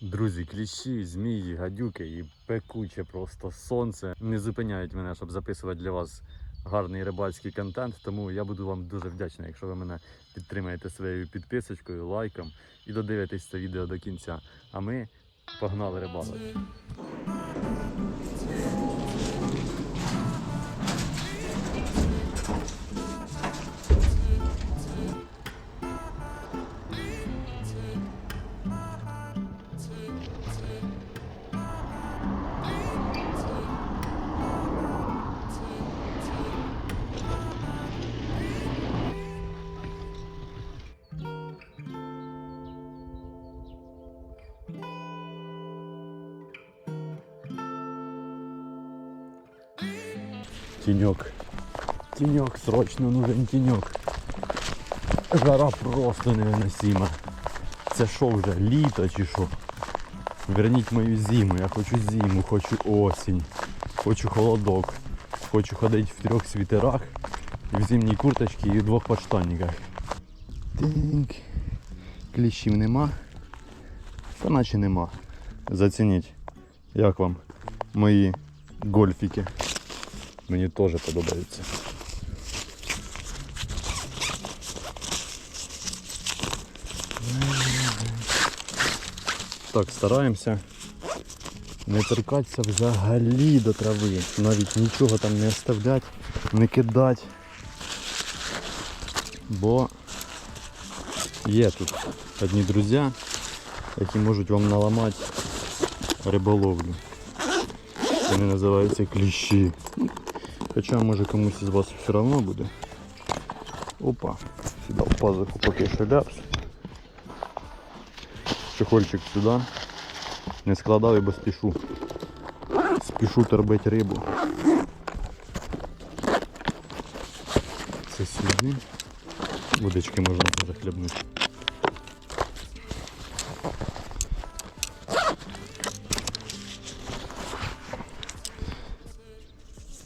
Друзі, кліщі, змії, гадюки і пекуче просто сонце не зупиняють мене, щоб записувати для вас гарний рибальський контент. Тому я буду вам дуже вдячний, якщо ви мене підтримаєте своєю підписочкою, лайком і додивитесь це відео до кінця. А ми погнали рибалити. Тіньок. Тіньок, срочно нужен тіньок. Жара просто невиносима. Це що вже, літо чи що? Верніть мою зиму, я хочу зиму, хочу осінь, хочу холодок, хочу ходити в трьох світерах, в зимній курточці і в двох подштанниках. Тинк. Кліщів нема. Та наче нема. Зацініть, як вам мої гольфіки. Мені теж подобається. Так, стараємося не торкатися взагалі до трави. Навіть нічого там не оставляти, не кидати. Бо є тут одні друзі, які можуть вам наламати риболовлю. Вони називаються кліщі. Хоча може комусь із вас все одно буде. Опа, сюди в пазуху поки що ляпс. Чехольчик сюди. Не складав, бо спішу. Спішу торбити рибу. Це сюди. Водички можна захлебнути.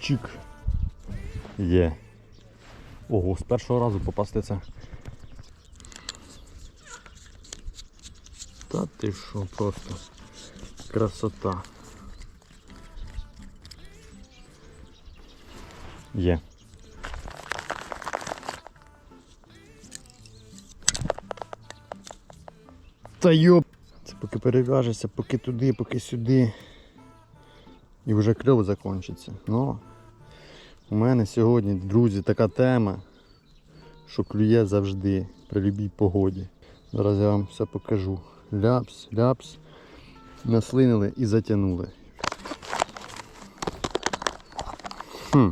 Чик. Є. Ого, з першого разу попасти це. Та ти що, просто красота. Є. Та йоп! Це поки перев'яжешся, поки туди, поки сюди. І вже кльово закінчиться. Ну, у мене сьогодні, друзі, така тема, що клює завжди при любій погоді. Зараз я вам все покажу. Ляпс, ляпс. Наслинили і затягнули. Хм.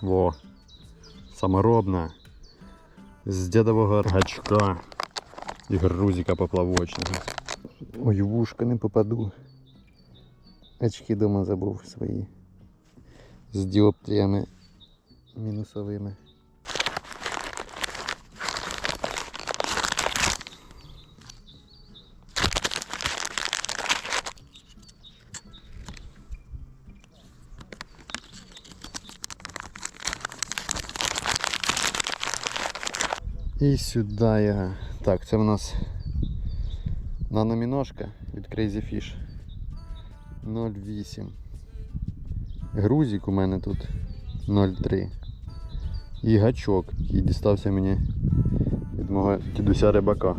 Во. Саморобна. З дядового гачка і грузика поплавочного. Ой, вушка не попаду. Очки дома забув свої. З діоптріями мінусовими. І сюди я. Так, це в нас наноміножка від Crazy Fish 0,8. Грузик у мене тут 0,3. І гачок, який дістався мені від мого дідуся рибака.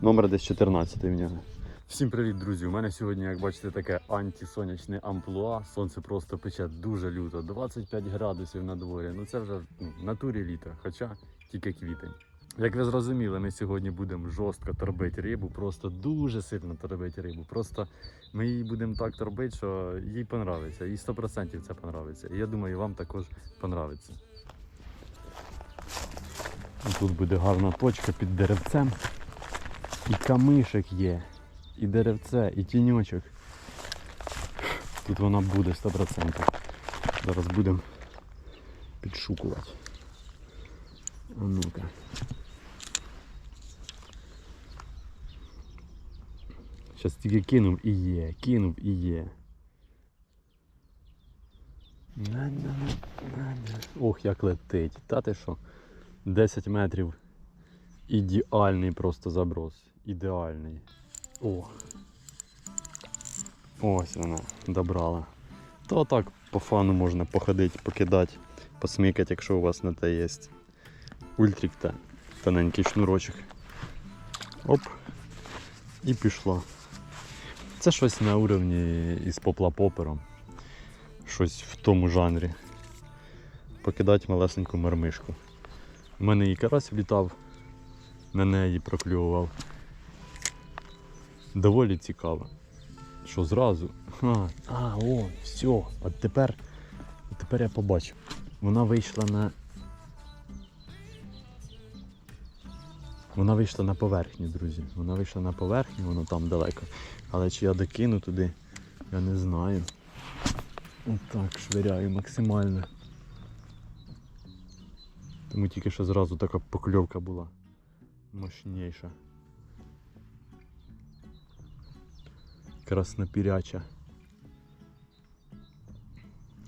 Номер десь 14 в нього. Всім привіт, друзі! У мене сьогодні, як бачите, таке антисонячне амплуа. Сонце просто пече дуже люто. 25 градусів на дворі. Ну це вже ну, в натурі літо, хоча тільки квітень. Як ви зрозуміли, ми сьогодні будемо жорстко торбити рибу, просто дуже сильно торбити рибу. Просто ми її будемо так торбити, що їй понравиться. Їй 100% це понравиться. І я думаю, вам також понравиться. Тут буде гарна точка під деревцем. І камишек є, і деревце, і тіньочок. Тут вона буде 100%. Зараз будемо підшукувати. А ну-ка. Зараз тільки кинув і є, кинув і є. Ох, як летить. Та ти що? 10 метрів Ідеальний просто заброс. Ідеальний. О. Ось вона добрала. То так по фану можна походити, покидати, посмикати, якщо у вас на те є. Ультрик та тоненький шнурочок. Оп. І пішла. Це щось на уровні із поплапопером. Щось в тому жанрі. Покидати малесеньку мармишку. У мене і карась влітав, на неї проклював. Доволі цікаво. Що зразу? А, а о, все. От тепер, от тепер я побачив. Вона вийшла на. Вона вийшла на поверхню, друзі. Вона вийшла на поверхню, воно там далеко. Але чи я докину туди, я не знаю. Отак швиряю максимально. Тому тільки що зразу така покльовка була мощніша. Краснопіряча.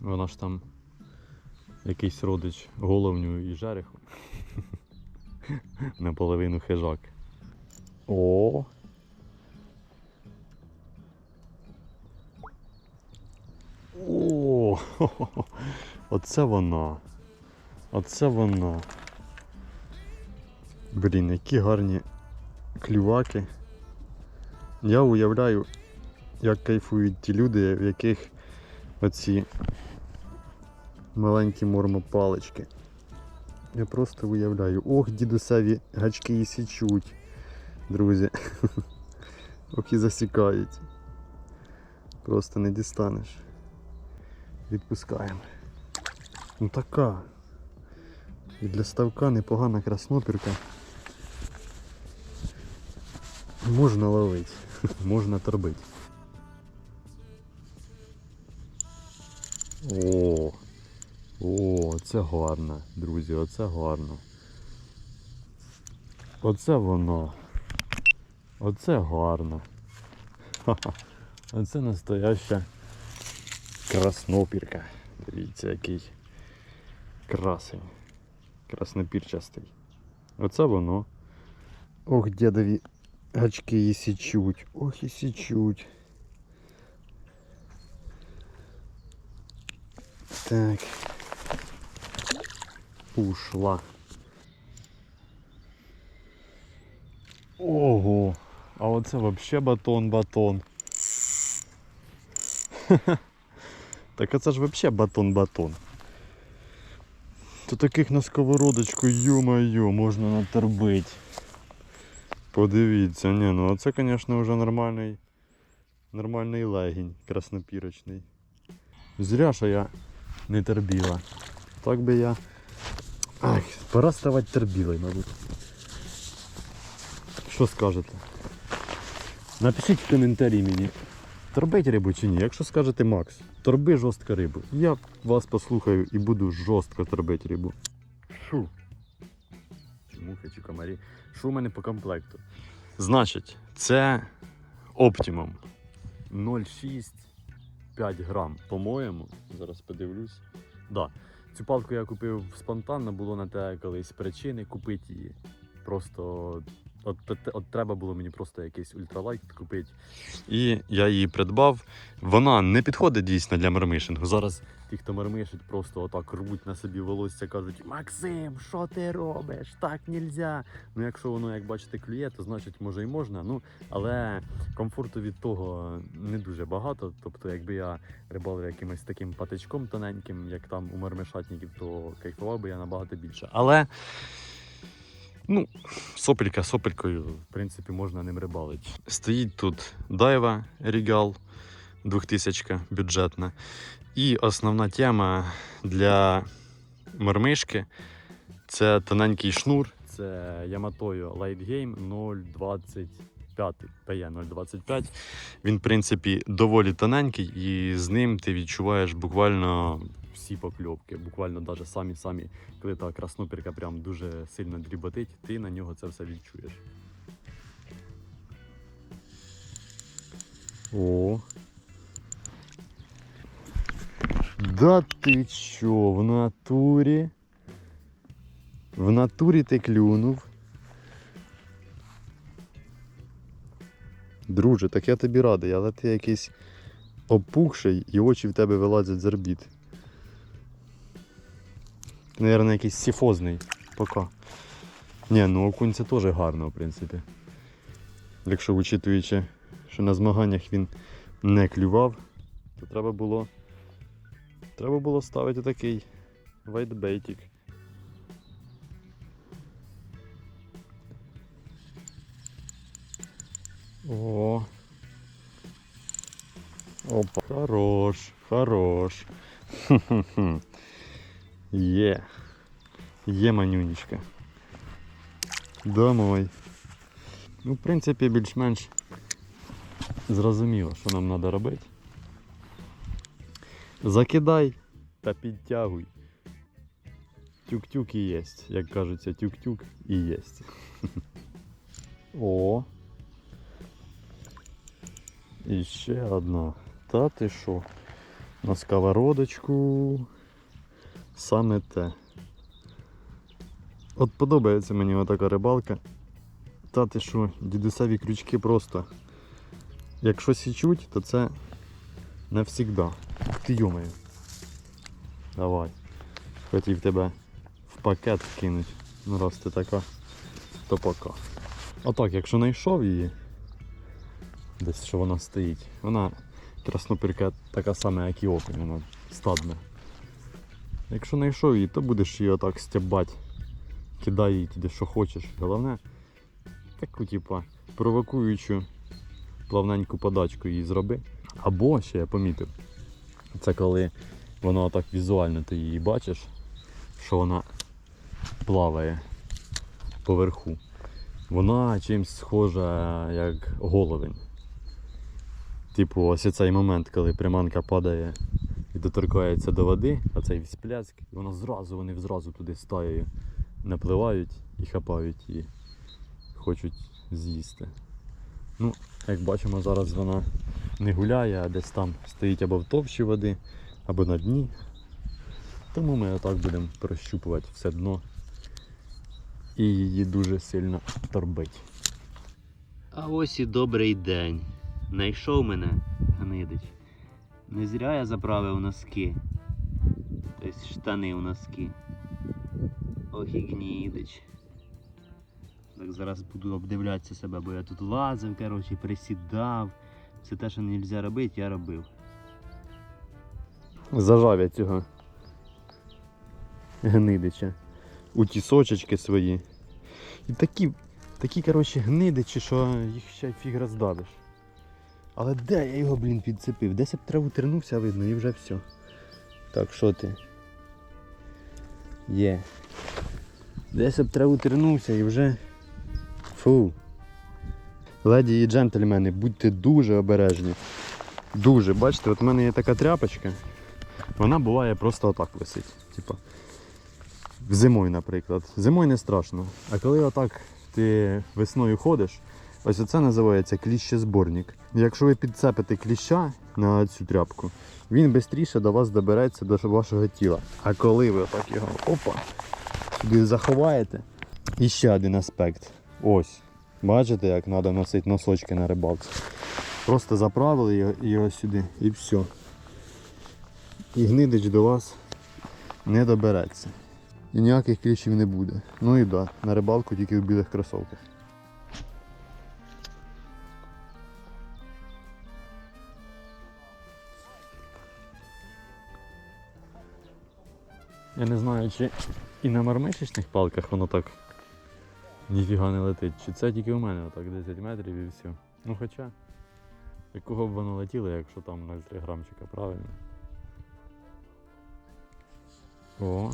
Вона ж там якийсь родич головню і жереху. Наполовину хижак. О. О, оце вона. Оце вона. Блін, які гарні клюваки. Я уявляю, як кайфують ті люди, в яких оці маленькі мормопалички. Я просто уявляю. Ох, дідусеві гачки і січуть, друзі. Ох і засікають. Просто не дістанеш. Відпускаємо. Ну така. І для ставка непогана краснопірка. Можна ловити, можна торбити. О, о, це гарно, друзі, оце гарно. Оце воно. Оце гарно. Ха-ха. Оце настояща краснопірка. Дивіться, який красень. Краснопірчастий. Оце воно. Ох, дядові гачки і січуть. Ох і січуть. Так. Ушла. Ого, а оце вообще батон-батон. Так це ж вообще батон-батон. То таких на сковородочку, ё-моё, можна наторбить. Подивіться, ні, ну оце, звісно, вже нормальний, нормальний легінь краснопірочний. Зря, що я не тербіла. Так би я. Ах, пора ставати тербілою, мабуть. Що скажете? Напишіть в коментарі мені. Торбить рибу чи ні? Якщо скажете Макс, торби жорстко рибу. Я вас послухаю і буду жорстко торбити рибу. Шу. Чи мухи, чи комарі. Що у мене по комплекту? Значить, це Optimum 0,6 5 грам, по-моєму. Зараз подивлюсь. Да. Цю палку я купив спонтанно, було на те колись причини купити її. Просто от, от, от треба було мені просто якийсь ультралайт купити. І я її придбав. Вона не підходить дійсно для мармишингу. Зараз ті, хто мармишить, просто отак рвуть на собі волосся, кажуть: Максим, що ти робиш? Так нельзя. Ну, якщо воно, як бачите, клює, то значить може і можна. Ну, але комфорту від того не дуже багато. Тобто, якби я рибалив якимось таким патичком тоненьким, як там у мармишатників, то кайфував би я набагато більше. Але. Ну, сопелька сопелькою, в принципі, можна ним рибалити. Стоїть тут дайва Regal 2000 бюджетна. І основна тема для мармишки це тоненький шнур. Це Yamato Light Game 025 PE 025. Він, в принципі, доволі тоненький, і з ним ти відчуваєш буквально всі покльопки. Буквально навіть самі-самі, коли та краснопірка прям дуже сильно дріботить, ти на нього це все відчуєш. О. Да ти що в натурі? В натурі ти клюнув. Друже, так я тобі радий, але ти якийсь опухший і очі в тебе вилазять з орбіт. Мабуть, якийсь сіфозний. Пока. Ні, ну окунь це теж гарно, в принципі. Якщо учитуючи, що на змаганнях він не клював, то треба було. Треба було ставити такий вайтбейтик. О. Опа. Хорош, хорош. Хм-хм-хм. Є. Є манюнечка. Домой. Ну, в принципі, більш-менш зрозуміло, що нам треба робити. Закидай та підтягуй. Тюк-тюк і єсть. Як кажуться, тюк-тюк і єсть. О. І ще одна. Та ти що? На сковородочку. Саме те. От подобається мені отака рибалка. Та ти що, дідусеві крючки просто. Якщо січуть, то це навсігда. Ти йомаю. Давай. Хотів тебе в пакет кинуть. Ну раз ти така, то пока. Отак, якщо знайшов її, десь що вона стоїть, вона краснопірка така сама, як і окунь, вона стадна. Якщо знайшов її, то будеш її отак стябати. Кидай її туди, що хочеш. Головне, таку, типа, провокуючу плавненьку подачку її зроби. Або ще я помітив, це коли воно так візуально ти її бачиш, що вона плаває поверху. Вона чимось схожа як головень. Типу, ось цей момент, коли приманка падає і доторкається до води, а цей всплеск, і вона зразу, вони зразу туди стаєю напливають і хапають її, хочуть з'їсти. Ну, як бачимо, зараз вона не гуляє, а десь там стоїть або в товщі води, або на дні. Тому ми отак будемо прощупувати все дно і її дуже сильно торбить. А ось і добрий день. Найшов мене гнидич. Не зря я заправив носки. Тобто штани в носки. Ох і гнідич. Так зараз буду обдивлятися себе, бо я тут лазив, коротше, присідав. Все те, що не можна робити, я робив. Зажав я цього гнидича. У ті сочечки свої. І такі, такі коротше, гнидичі, що їх ще фіг роздавиш. Але де я його, блін, підцепив? Десь б траву тернувся, видно, і вже все. Так, що ти? Є. Десь б траву тернувся і вже. Фу. Леді і джентльмени, будьте дуже обережні. Дуже, бачите, от в мене є така тряпочка. Вона буває просто отак висить. Типа. Зимою, наприклад. Зимою не страшно. А коли отак ти весною ходиш, ось оце називається кліщезборник. Якщо ви підцепите кліща на цю тряпку, він швидше до вас добереться до вашого тіла. А коли ви отак його опа, сюди заховаєте. І ще один аспект. Ось. Бачите, як треба носити носочки на рибалці. Просто заправили його, його сюди і все. І гнидич до вас не добереться. І ніяких кліщів не буде. Ну і да, на рибалку тільки в білих кросовках. Я не знаю, чи і на мармишечних палках воно так ніфіга не летить. Чи це тільки у мене отак 10 метрів і все. Ну хоча, якого б воно летіло, якщо там 0,3 грамчика, правильно? О.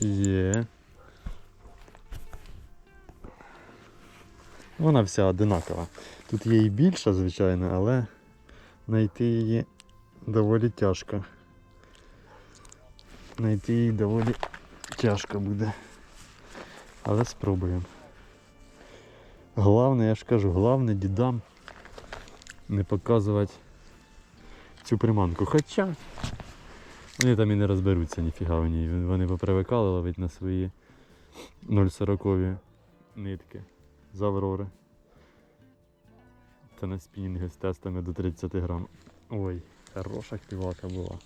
Є. Вона вся одинакова. Тут є і більша, звичайно, але знайти її доволі тяжко. Знайти її доволі тяжко буде. Але спробуємо. Головне, я ж кажу, головне дідам не показувати цю приманку. Хоча вони там і не розберуться ніфіга в ній. Вони попривикали ловити на свої 0,40 нитки з Аврори. Це на спінінги з тестами до 30 грам. Ой, хороша клівака була.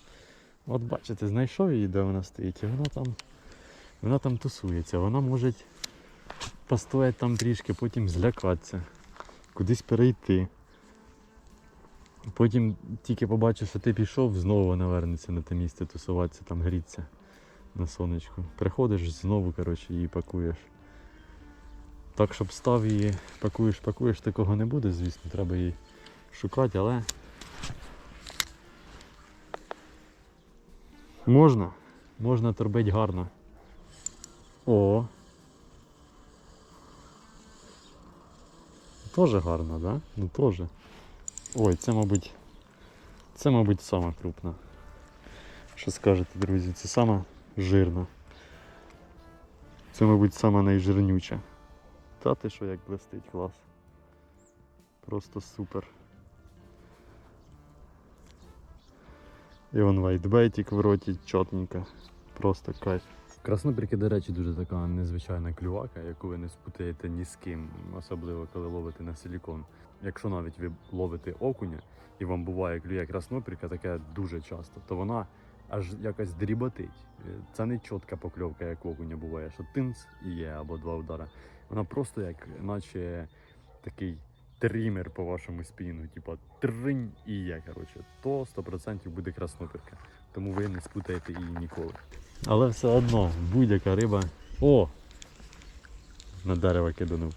От бачите, знайшов її, де вона стоїть, і вона там, вона там тусується. Вона може постояти там трішки, потім злякатися, кудись перейти. Потім тільки побачиш, що ти пішов, знову вона вернеться на те місце тусуватися, там гріться на сонечку. Приходиш знову, коротше, її пакуєш. Так, щоб став її, пакуєш, пакуєш, такого не буде, звісно, треба її шукати, але. Можна. Можна торбить гарно. О. Тоже гарно, да? Ну теж. Ой, це, мабуть. Це, мабуть, сама крупна. Що скажете, друзі? Це сама жирна. Це, мабуть, сама найжирнюча. Та ти що як блистить клас. Просто супер. І вон вайтбейтик в роті чотненько. Просто кайф. Краснопірки, до речі, дуже така незвичайна клювака, яку ви не спутаєте ні з ким, особливо коли ловите на силікон. Якщо навіть ви ловите окуня і вам буває клює краснопірка, таке дуже часто, то вона аж якось дріботить. Це не чітка покльовка, як окуня буває, що тинц і є або два удара. Вона просто як наче такий тример по вашому спіну, типа тринь і є, коротше, то 100% буде краснопірка. Тому ви не спутаєте її ніколи. Але все одно, будь-яка риба. О! На дерево киданув.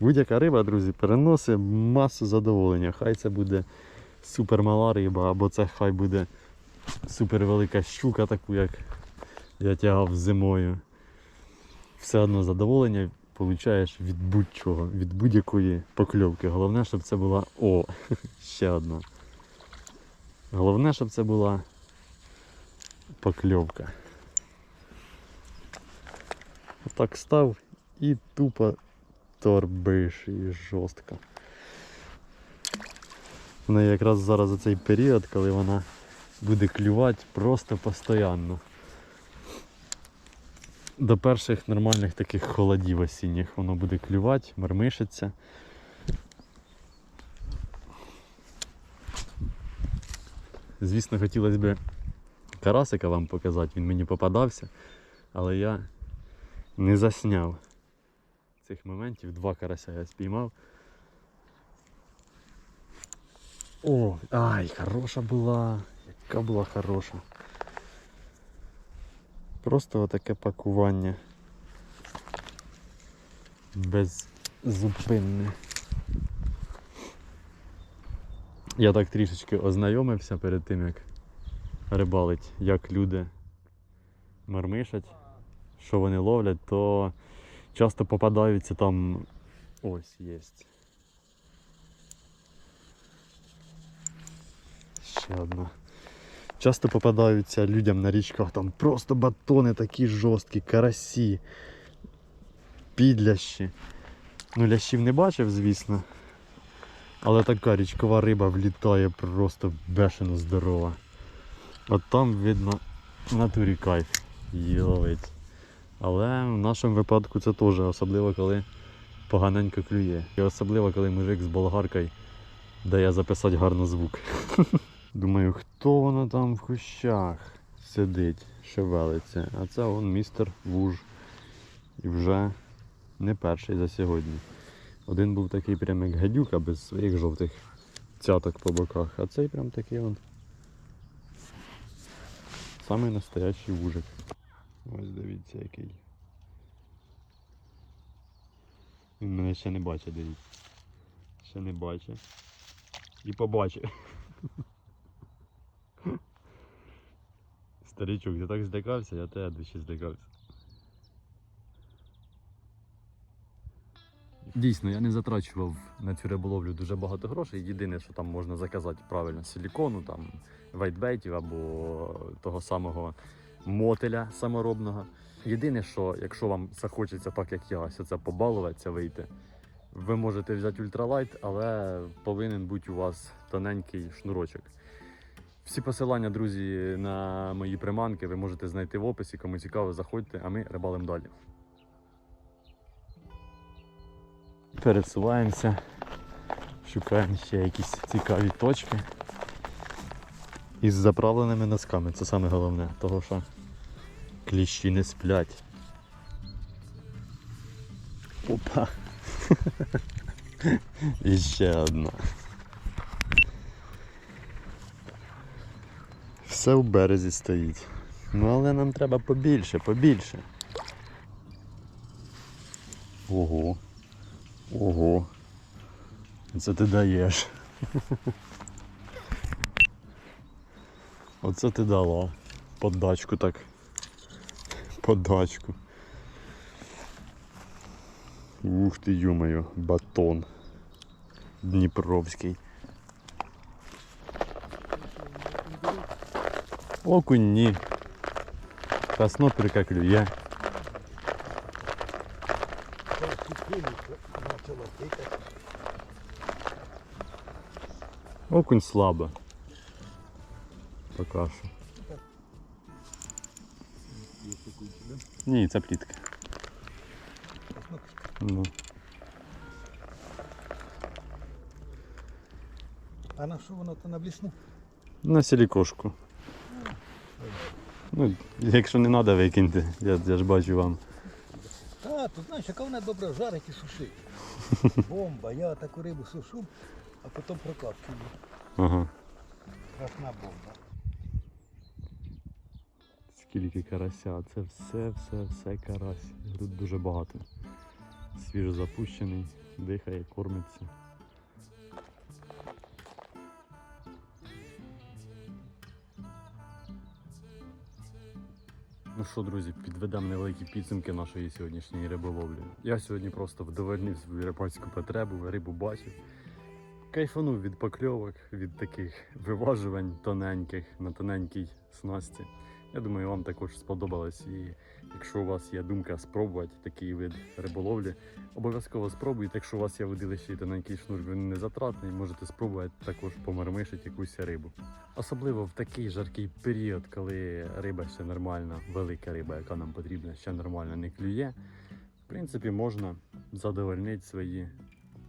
Будь-яка риба, друзі, переносить масу задоволення. Хай це буде супермала риба, або це хай буде супервелика щука, таку, як я тягав зимою. Все одно задоволення получаєш від будь-чого, від будь-якої покльовки. Головне, щоб це була. О, ще одна. Головне, щоб це була покльовка. Отак став і тупо торбиш і жорстко. Вона якраз зараз за цей період, коли вона буде клювати просто постійно. До перших нормальних таких холодів осінніх воно буде клювати, мармишиться. Звісно, хотілося б карасика вам показати, він мені попадався, але я не засняв цих моментів. Два карася я спіймав. О, ай, хороша була. Яка була хороша. Просто отаке пакування. Беззупинне. Я так трішечки ознайомився перед тим, як рибалить, як люди мармишать, що вони ловлять, то часто попадаються там. Ось є. Ще одна. Часто попадаються людям на річках там просто батони такі жорсткі, карасі, підлящі. Ну, лящів не бачив, звісно. Але така річкова риба влітає просто бешено здорова. От там видно натурі кайф її. Але в нашому випадку це теж, особливо коли поганенько клює. І особливо коли мужик з болгаркою дає записати гарно звук. Думаю, хто воно там в кущах сидить, шевелиться. А це он містер Вуж. І вже не перший за сьогодні. Один був такий прям як гадюка без своїх жовтих цяток по боках, а цей прям такий он. Самий настоящий вужик. Ось дивіться який. Він мене ще не бачить, дивіться. Ще не бачить. І побачить. Старичок, ти так здикався, я тебе двічі здикався. Дійсно, я не затрачував на цю риболовлю дуже багато грошей. Єдине, що там можна заказати правильно силікону, там вайтбейтів або того самого мотеля саморобного. Єдине, що якщо вам захочеться, так як я, ось це побалуватися, вийти, ви можете взяти ультралайт, але повинен бути у вас тоненький шнурочок. Всі посилання, друзі, на мої приманки ви можете знайти в описі. Кому цікаво, заходьте, а ми рибалимо далі. пересуваємося, шукаємо ще якісь цікаві точки. Із заправленими носками, це саме головне, того що кліщі не сплять. Опа. І ще одна. Все в березі стоїть. Ну але нам треба побільше, побільше. Ого. Ого. Це ти даєш. Оце ти дала. Подачку так. Подачку. Ух ти, ё-моё, батон. Дніпровський. Окунь ні. Краснопірка клює. Окунь слабо. Пока що. Ні, це плітка. Ну. А на що воно то на блісну? На силікошку. Ну, якщо не треба, викиньте. Я, я ж бачу вам. Та, тут знаєш, яка вона добре жарить і сушить. Бомба, я таку рибу сушу, а потім прокапчую. Ага. Красна бомба. Скільки карася, це все, все, все карась. Тут дуже багато. Свіжо запущений, дихає, кормиться. Ну що, друзі, підведемо невеликі підсумки нашої сьогоднішньої риболовлі. Я сьогодні просто вдовольнив свою рибацьку потребу, рибу бачив. Кайфанув від покльовок, від таких виважувань тоненьких на тоненькій снасті. Я думаю, вам також сподобалось. І якщо у вас є думка спробувати такий вид риболовлі, обов'язково спробуйте. Якщо у вас є водилище і тоненький шнур, він не затратний, можете спробувати також помармишити якусь рибу. Особливо в такий жаркий період, коли риба ще нормальна, велика риба, яка нам потрібна, ще нормально не клює. В принципі, можна задовольнити свої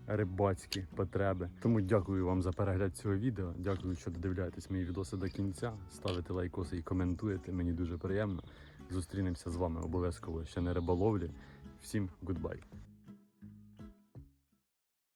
рибацькі потреби. Тому дякую вам за перегляд цього відео. Дякую, що додивляєтесь мої відоси до кінця. Ставите лайкоси і коментуєте. Мені дуже приємно. Зустрінемося з вами обов'язково ще на риболовлі. Всім гудбай!